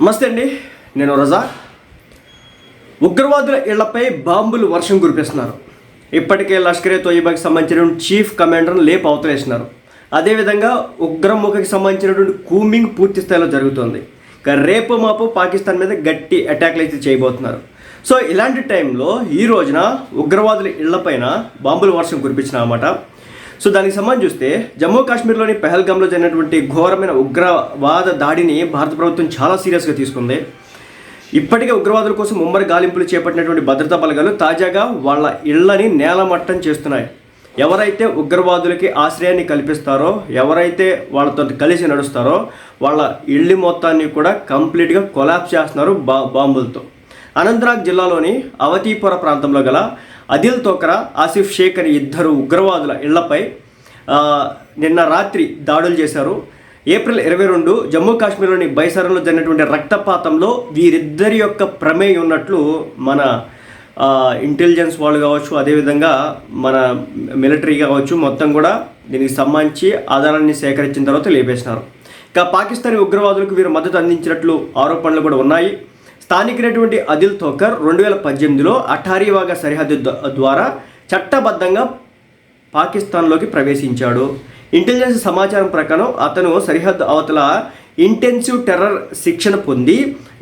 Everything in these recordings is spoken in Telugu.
నమస్తే అండి నేను రజా. ఉగ్రవాదుల ఇళ్ళపై బాంబులు వర్షం కురిపిస్తున్నారు. ఇప్పటికే లష్కరే తోయిబాకి సంబంధించిన చీఫ్ కమాండర్ను లేపు అవతలేసినారు. అదేవిధంగా ఉగ్రముఖకి సంబంధించినటువంటి కూమింగ్ పూర్తి స్థాయిలో జరుగుతుంది. రేపు మాపు పాకిస్తాన్ మీద గట్టి అటాక్లు అయితే చేయబోతున్నారు. సో ఇలాంటి టైంలో ఈ రోజున ఉగ్రవాదుల ఇళ్ళపైన బాంబుల వర్షం కురిపించిన అన్నమాట సో దానికి సంబంధించి చూస్తే జమ్మూ కాశ్మీర్లోని పెహల్గామ్లో జరిగినటువంటి ఘోరమైన ఉగ్రవాద దాడిని భారత ప్రభుత్వం చాలా సీరియస్గా తీసుకుంది. ఇప్పటికే ఉగ్రవాదుల కోసం ముమ్మర గాలింపులు చేపట్టినటువంటి భద్రతా బలగాలు తాజాగా వాళ్ళ ఇళ్ళని నేలమట్టం చేస్తున్నాయి. ఎవరైతే ఉగ్రవాదులకి ఆశ్రయాన్ని కల్పిస్తారో ఎవరైతే వాళ్ళతో కలిసి నడుస్తారో వాళ్ళ ఇళ్ళి మొత్తాన్ని కూడా కంప్లీట్గా కొలాప్స్ చేస్తున్నారు బా బాంబులతో. అనంతనాగ్ జిల్లాలోని అవతీపుర ప్రాంతంలో గల అదిల్ తోకరా ఆసిఫ్ షేక్ అనే ఇద్దరు ఉగ్రవాదుల ఇళ్ళపై నిన్న రాత్రి దాడులు చేశారు. ఏప్రిల్ ఇరవై రెండు జమ్మూ కాశ్మీర్లోని బైసరంలో జరిగినటువంటి రక్తపాతంలో వీరిద్దరి యొక్క ప్రమేయం ఉన్నట్లు మన ఇంటెలిజెన్స్ వాళ్ళు కావచ్చు అదేవిధంగా మన మిలిటరీ కావచ్చు మొత్తం కూడా దీనికి సంబంధించి ఆధారాన్ని సేకరించిన తర్వాత లేపేసినారు. ఇక పాకిస్తానీ ఉగ్రవాదులకు వీరు మద్దతు అందించినట్లు ఆరోపణలు కూడా ఉన్నాయి. స్థానికైనటువంటి అదిల్ తోకర్ రెండు వేల పద్దెనిమిదిలో అఠారీవాగా సరిహద్దు ద్వారా చట్టబద్ధంగా పాకిస్తాన్లోకి ప్రవేశించాడు. ఇంటెలిజెన్స్ సమాచారం ప్రకారం అతను సరిహద్దు అవతల ఇంటెన్సివ్ టెర్రర్ శిక్షణ పొంది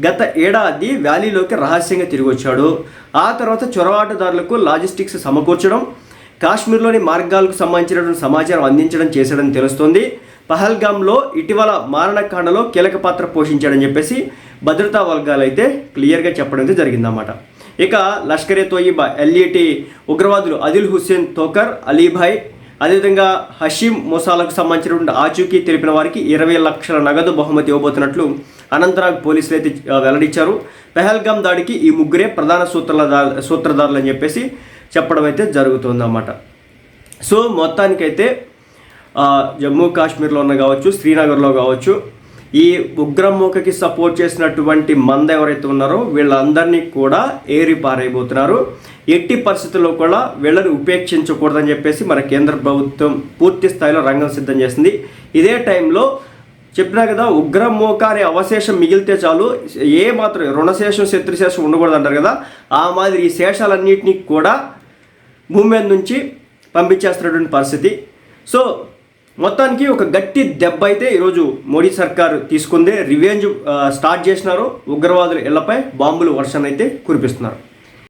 గత ఏడాది వ్యాలీలోకి రహస్యంగా తిరిగి వచ్చాడు ఆ తర్వాత చొరబాటుదారులకు లాజిస్టిక్స్ సమకూర్చడం కాశ్మీర్లోని మార్గాలకు సంబంధించినటువంటి సమాచారం అందించడం చేశాడని తెలుస్తోంది. పహల్గామ్లో ఇటీవల మారణకాండలో కీలక పాత్ర పోషించాడని చెప్పేసి భద్రతా వర్గాలు అయితే క్లియర్గా చెప్పడం అయితే జరిగిందన్నమాట. ఇక లష్కరే తోయిబా ఎల్ఈటి ఉగ్రవాదులు అదిల్ హుస్సేన్ తోకర్ అలీభాయ్ అదేవిధంగా హషీం మొసాలకు సంబంధించినటువంటి ఆచూకీ తెలిపిన వారికి ఇరవై లక్షల నగదు బహుమతి ఇవ్వబోతున్నట్లు అనంతనాగ్ పోలీసులు అయితే వెల్లడించారు. పెహల్గామ్ దాడికి ఈ ముగ్గురే ప్రధాన సూత్రధార సూత్రధారులు అని చెప్పేసి చెప్పడం అయితే జరుగుతుందన్నమాట. సో మొత్తానికైతే జమ్మూ కాశ్మీర్లో ఉన్న కావచ్చు శ్రీనగర్లో కావచ్చు ఈ ఉగ్రమూకకి సపోర్ట్ చేసినటువంటి మంద ఎవరైతే ఉన్నారో వీళ్ళందరినీ కూడా ఏరి పారైపోతున్నారు ఎట్టి పరిస్థితుల్లో కూడా వీళ్ళని ఉపేక్షించకూడదని చెప్పేసి మన కేంద్ర ప్రభుత్వం పూర్తి స్థాయిలో రంగం సిద్ధం చేసింది. ఇదే టైంలో చెప్పినా కదా ఉగ్రమూక అనే అవశేషం మిగిలితే చాలు ఏ మాత్రం రుణశేషం శత్రుశేషం ఉండకూడదు అంటారు కదా ఆ మాదిరి ఈ శేషాలన్నింటినీ కూడా భూమి మీద నుంచి పంపించేస్తున్నటువంటి పరిస్థితి. సో మొత్తానికి ఒక గట్టి దెబ్బ అయితే ఈరోజు మోడీ సర్కార్ తీసుకుందే. రివెంజ్ స్టార్ట్ చేసినారు ఉగ్రవాదుల ఇళ్ళపై బాంబులు వర్షం అయితే కురిపిస్తున్నారు.